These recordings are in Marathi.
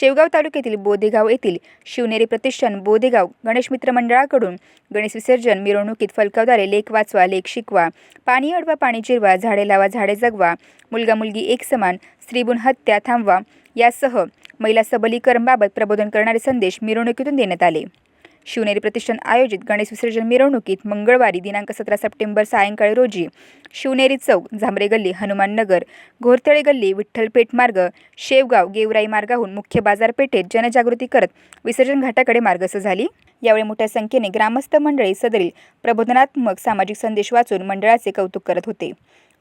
शेवगाव तालुक्यातील बोधेगाव येथील शिवनेरी प्रतिष्ठान बोधेगाव गणेश मित्र मंडळाकडून गणेश विसर्जन मिरवणुकीत फलकाद्वारे लेख वाचवा लेख शिकवा पाणी अडवा पाणी जिरवा झाडे लावा झाडे जगवा मुलगा मुलगी एक समान स्त्रीबुन हत्या थांबवा यासह महिला सबलीकरणबाबत प्रबोधन करणारे संदेश मिरवणुकीतून देण्यात आले. शिवनेरी प्रतिष्ठान आयोजित गणेश विसर्जन मिरवणुकीत मंगळवारी दिनांक सतरा सप्टेंबर सायंकाळी रोजी शिवनेरी चौक झांबरे गल्ली हनुमान नगर घोरतळे गल्ली विठ्ठलपेठ मार्ग शेवगाव गेवराई मार्गाहून मुख्य बाजारपेठेत जनजागृती करत विसर्जन घाटाकडे मार्गस्थ झाली. यावेळी मोठ्या संख्येने ग्रामस्थ मंडळी सदरील प्रबोधनात्मक सामाजिक संदेश वाचून मंडळाचे कौतुक करत होते.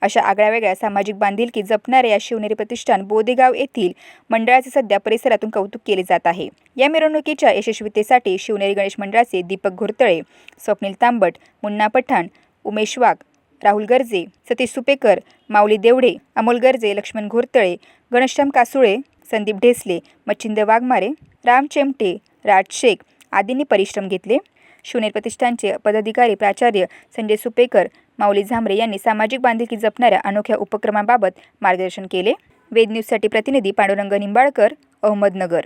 अशा आगळ्या वेगळ्या सामाजिक बांधिलकी जपणाऱ्या या शिवनेरी प्रतिष्ठान बोदेगाव येथील मंडळाचे सध्या परिसरातून कौतुक केले जात आहे. या मिरवणुकीच्या यशस्वीतेसाठी शिवनेरी गणेश मंडळाचे दीपक घोरतळे स्वप्नील तांबट मुन्ना पठाण उमेश वाघ राहुल गर्जे सतीश सुपेकर माऊली देवडे अमोल गर्जे लक्ष्मण घोरतळे गणेशराम कासुळे संदीप ढेसले मच्छिंद वाघमारे राम चेमटे राज शेख आदींनी परिश्रम घेतले. शिवनेर प्रतिष्ठानचे पदाधिकारी प्राचार्य संजय सुपेकर माऊली झांबरे यांनी सामाजिक बांधिलकी जपणाऱ्या अनोख्या उपक्रमाबाबत मार्गदर्शन केले. वेद न्यूजसाठी प्रतिनिधी पांडुरंग निंबाळकर अहमदनगर.